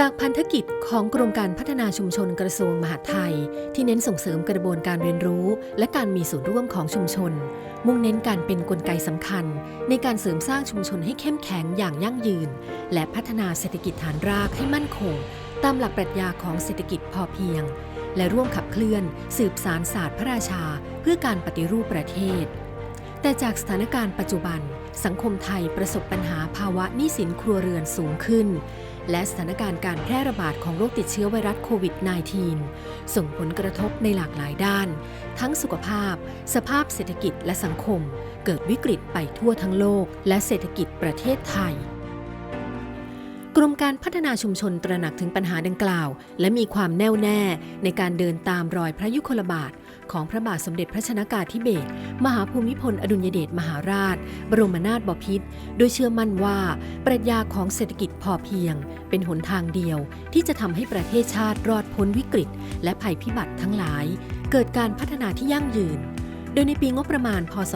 จากพันธกิจของกรมการพัฒนาชุมชนกระทรวงมหาดไทย ที่เน้นส่งเสริมกระบวนการเรียนรู้ และการมีส่วนร่วมของชุมชน มุ่งเน้นการเป็นนกลไกสำคัญ ในการเสริมสร้างชุมชนให้เข้มแข็งอย่างยั่งยืน และพัฒนาเศรษฐกิจฐานรากให้มั่นคง ตามหลักปรัชญาของเศรษฐกิจพอเพียง และร่วมขับเคลื่อน สืบสารศาสตร์พระราชา เพื่อการปฏิรูปประเทศ แต่จากสถานการณ์ปัจจุบัน สังคมไทยประสบปัญหาภาวะหนี้สินครัวเรือนสูงขึ้น และสถานการณ์การแพร่ระบาดของโรคติดเชื้อไวรัสโควิด -19 ส่งผลกระทบในหลากหลายด้าน ทั้งสุขภาพ สภาพเศรษฐกิจและสังคม เกิดวิกฤตไปทั่วทั้งโลก และเศรษฐกิจประเทศไทยกรมการพัฒนาชุมชนตระหนักถึงปัญหาดังกล่าว และมีความแน่วแน่ในการเดินตามรอยพระยุคลบาท ของพระบาทสมเด็จพระชนากาธิเบศรมหาภูมิพลอดุลยเดชมหาราช บรมนาถบพิตรโดยเชื่อมั่นว่า ปรัชญาของเศรษฐกิจพอเพียง เป็นหนทางเดียวที่จะทำให้ประเทศชาติรอดพ้นวิกฤต และภัยพิบัติทั้งหลาย เกิดการพัฒนาที่ยั่งยืน โดยในปีงบประมาณ พศ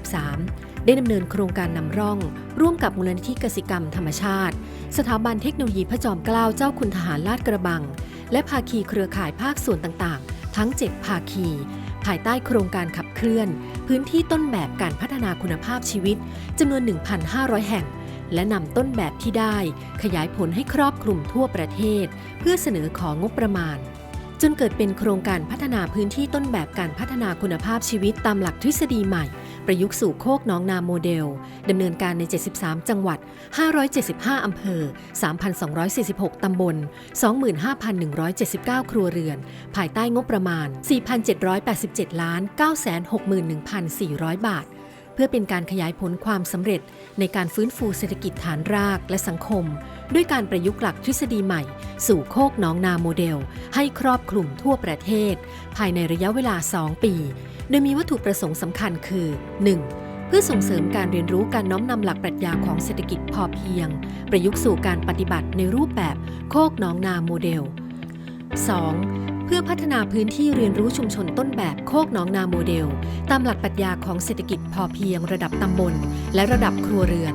2563 ได้ดำเนินโครงการนำร่อง ร่วมกับมูลนิธิกสิกรรมธรรมชาติ สถาบันเทคโนโลยีพระจอมเกล้าเจ้าคุณทหารลาดกระบัง และภาคีเครือข่ายภาคส่วนต่างๆ ทั้ง 7 ภาคี ภายใต้โครงการขับเคลื่อน พื้นที่ต้นแบบการพัฒนาคุณภาพชีวิตจำนวน 1,500 แห่ง และนำต้นแบบที่ได้ขยายผลให้ครอบคลุมทั่วประเทศ เพื่อเสนอของงบประมาณ จนเกิดเป็นโครงการพัฒนาพื้นที่ต้นแบบการพัฒนาคุณภาพชีวิตตามหลักทฤษฎีใหม่ ประยุกต์สู่โคกน้องนาโมเดลดำเนินการใน 73 จังหวัด 575 อำเภอ 3,246 ตำบล 25,179 ครัวเรือน ภายใต้งบประมาณ 4,787 ล้าน 961,400 บาท เพื่อเป็นการขยายผลความสำเร็จในการฟื้นฟูเศรษฐกิจฐานรากและสังคม ด้วยการประยุกต์หลักทฤษฎีใหม่ สู่โคกน้องนาโมเดล ให้ครอบคลุมทั่วประเทศ ภายในระยะเวลา 2 ปี โดยมีวัตถุประสงค์สำคัญคือ 1. เพื่อส่งเสริมการเรียนรู้การน้อมนำหลักปรัชญาของเศรษฐกิจพอเพียง ประยุกต์สู่การปฏิบัติในรูปแบบโคกน้องนาโมเดล 2. เพื่อพัฒนาพื้นที่เรียนรู้ชุมชนต้นแบบโคกน้องนาโมเดล ตามหลักปรัชญาของเศรษฐกิจพอเพียง ระดับตำบล และระดับครัวเรือน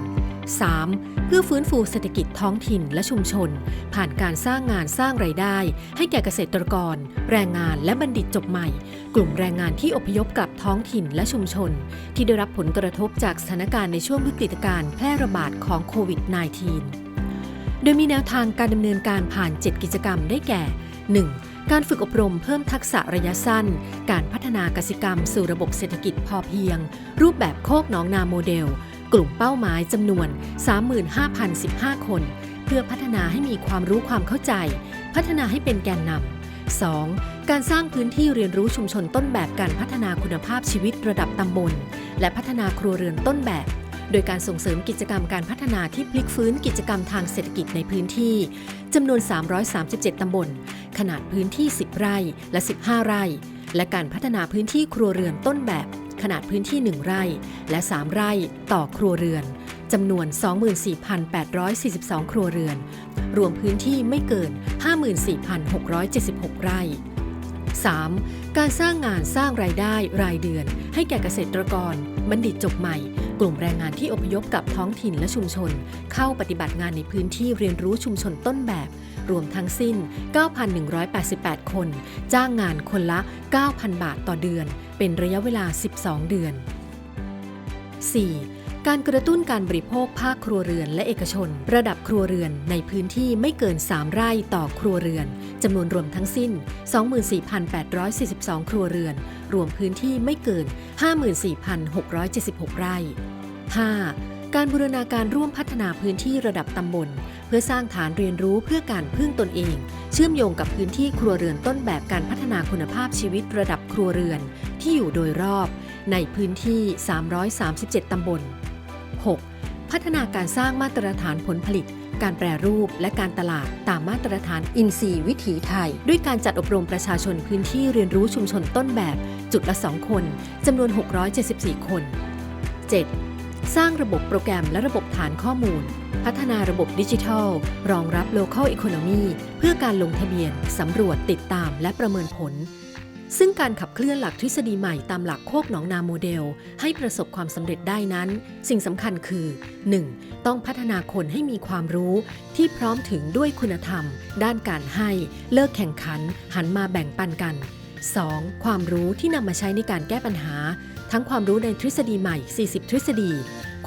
3. เพื่อฟื้นฟูเศรษฐกิจท้องถิ่นและชุมชน ผ่านการสร้างงานสร้างไรายได้ ให้แก่เกษตรกร แรงงานและบัณฑิตจบใหม่ กลุ่มแรงงานที่อพยพกลับท้องถิ่นและชุมชน ที่ได้รับผลกระทบจากสถานการณ์ในช่วงวิกฤตการแพร่ระบาดของโควิด -19 โดยมีแนวทางการดำเนินการผ่าน 7 กิจกรรมได้แก่ 1. การฝึกอบรมเพิ่มทักษะระยะสั้น การพัฒนากสิกรรมสู่ระบบเศรษฐกิจพอเพียง รูปแบบโคกหนองนาโมเดล กลุ่มเป้าหมายจำนวน 35,015 คน เพื่อพัฒนาให้มีความรู้ความเข้าใจ พัฒนาให้เป็นแกนนำ 2. การสร้างพื้นที่เรียนรู้ชุมชนต้นแบบการพัฒนาคุณภาพชีวิตระดับตำบล และพัฒนาครัวเรือนต้นแบบ โดยการส่งเสริมกิจกรรมการพัฒนาที่พลิกฟื้นกิจกรรมทางเศรษฐกิจในพื้นที่จำนวน 337 ตำบล ขนาดพื้นที่ 10 ไร่และ 15 ไร่ และการพัฒนาพื้นที่ครัวเรือนต้นแบบ ขนาดพื้นที่ 1 ไร่ และ 3 ไร่ต่อครัวเรือนจำนวน 24,842 ครัวเรือน รวมพื้นที่ไม่เกิน 54,676 ไร่ 3. การสร้างงานสร้างรายได้รายเดือน ให้แก่เกษตรกร บัณฑิตจบใหม่ กลุ่มแรงงานที่อพยพกับท้องถิ่นและชุมชน เข้าปฏิบัติงานในพื้นที่เรียนรู้ชุมชนต้นแบบ รวมทั้งสิ้น 9,188 คน จ้างงานคนละ 9,000 บาทต่อเดือน เป็นระยะเวลา 12 เดือน 4. การกระตุ้นการบริโภคภาคครัวเรือนและเอกชน ระดับครัวเรือนในพื้นที่ไม่เกิน 3 ไร่ต่อครัวเรือนจำนวนรวมทั้งสิ้น 24,842 ครัวเรือน รวมพื้นที่ไม่เกิน 54,676 ไร่ 5. การบูรณาการร่วมพัฒนาพื้นที่ระดับตำบล เพื่อสร้างฐานเรียนรู้เพื่อการพึ่งตนเอง เชื่อมโยงกับพื้นที่ครัวเรือนต้นแบบการพัฒนาคุณภาพชีวิตระดับครัวเรือนที่อยู่โดยรอบในพื้นที่ 337 ตำบล 6. พัฒนาการสร้างมาตรฐานผลผลิต การแปรรูปและการตลาดตามมาตรฐานอินทรีย์วิถีไทย ด้วยการจัดอบรมประชาชนพื้นที่เรียนรู้ชุมชนต้นแบบ จุดละ 2 คนจำนวน 674 คน 7. สร้างระบบโปรแกรมและระบบฐานข้อมูล พัฒนาระบบดิจิทัล รองรับ Local Economy เพื่อการลงทะเบียนสำรวจติดตามและประเมินผล ซึ่งการขับเคลื่อนหลักทฤษฎีใหม่ตามหลักโคกหนองนาโมเดล ให้ประสบความสำเร็จได้นั้น สิ่งสำคัญคือ 1. ต้องพัฒนาคนให้มีความรู้ที่พร้อมถึงด้วยคุณธรรม ด้านการให้ เลิกแข่งขัน หันมาแบ่งปันกัน 2. ความรู้ที่นำมาใช้ในการแก้ปัญหา ทั้งความรู้ในทฤษฎีใหม่ 40 ทฤษฎี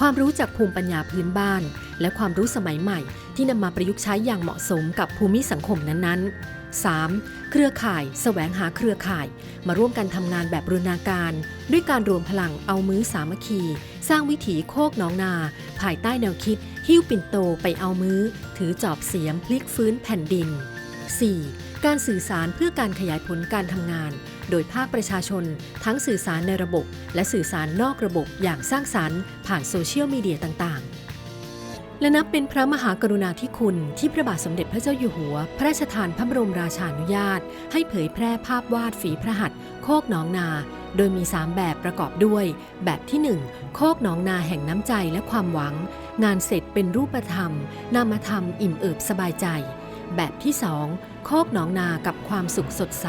ความรู้จากภูมิปัญญาพื้นบ้าน และความรู้สมัยใหม่ ที่นำมาประยุกต์ใช้อย่างเหมาะสมกับภูมิสังคมนั้นๆ 3. เครือข่ายแสวงหาเครือข่าย มาร่วมกันทำงานแบบรูนาการ ด้วยการรวมพลังเอามือสามัคคี สร้างวิถีโคกน้องนา ภายใต้แนวคิด หิ้วปิ่นโตไปเอามือ ถือจอบเสียมพลิกฟื้นแผ่นดิน 4. การสื่อสารเพื่อการขยายผลการทำงาน โดยภาคประชาชน ทั้งสื่อสารในระบบ และสื่อสารนอกระบบอย่างสร้างสรรค์ ผ่านโซเชียลมีเดียต่างๆ และนับเป็นพระมหากรุณาธิคุณที่พระบาทสมเด็จพระเจ้าอยู่หัว พระราชทานพระบรมราชานุญาต ให้เผยแพร่ภาพวาดฝีพระหัตถ์โคกหนองนา โดยมี 3 แบบประกอบด้วย แบบที่ 1 โคกหนองนาแห่งน้ำใจและความหวัง งานเสร็จเป็นรูปธรรม นามธรรมอิ่มเอิบสบายใจ แบบที่ 2 โคกหนองนากับความสุขสดใส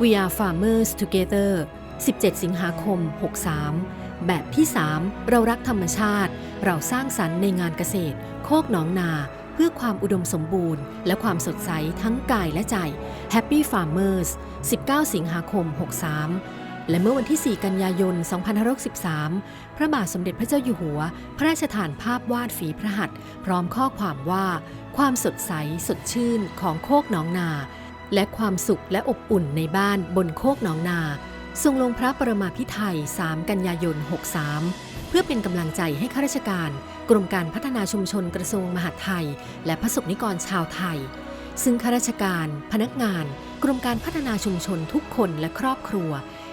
We are farmers together 17 สิงหาคม 63 แบบที่ 3 เรารักธรรมชาติ เราสร้างสรรค์ในงานเกษตร โคกหนองนา เพื่อความอุดมสมบูรณ์ และความสดใสทั้งกายและใจ Happy Farmers 19 สิงหาคม 63 และเมื่อวันที่ 4 กันยายน 2563 พระบาทสมเด็จพระเจ้าอยู่หัว พระราชทานภาพวาดฝีพระหัตถ์พร้อมข้อความว่า ความสดใสสดชื่นของโคกหนองนา และความสุขและอบอุ่นในบ้านบนโคกหนองนา ทรงลงพระปรมาภิไธย3 กันยายน 63 เพื่อเป็นกำลังใจให้ข้าราชการ กรมการพัฒนาชุมชนกระทรวงมหาดไทย และพระสงนิกรชาวไทย ซึ่งข้าราชการ พนักงาน กรมการพัฒนาชุมชนทุกคนและครอบครัว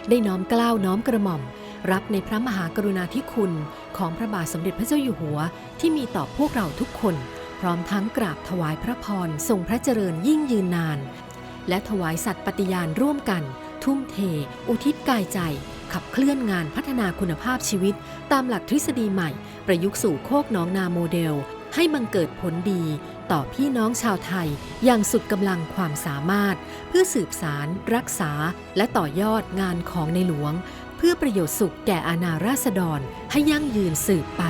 ได้น้อมกล้าวน้อมกระหม่อม รับในพระมหากรุณาธิคุณของพระบาทสมเด็จพระเจ้าอยู่หัว ที่มีต่อพวกเราทุกคน พร้อมทั้งกราบถวายพระพรทรงพระเจริญยิ่งยืนนาน และถวายสัตย์ปฏิญาณร่วมกัน ทุ่มเท อุทิศกายใจ ขับเคลื่อนงานพัฒนาคุณภาพชีวิต ตามหลักทฤษฎีใหม่ ประยุกต์สู่โคกน้องนาโมเดล ให้บังเกิดผลดี ต่อพี่น้องชาวไทย อย่างสุดกำลังความสามารถ เพื่อสืบสาร รักษา และต่อยอดงานของในหลวง เพื่อประโยชน์สุขแก่อาณาราษฎรให้ยั่งยืนสืบไป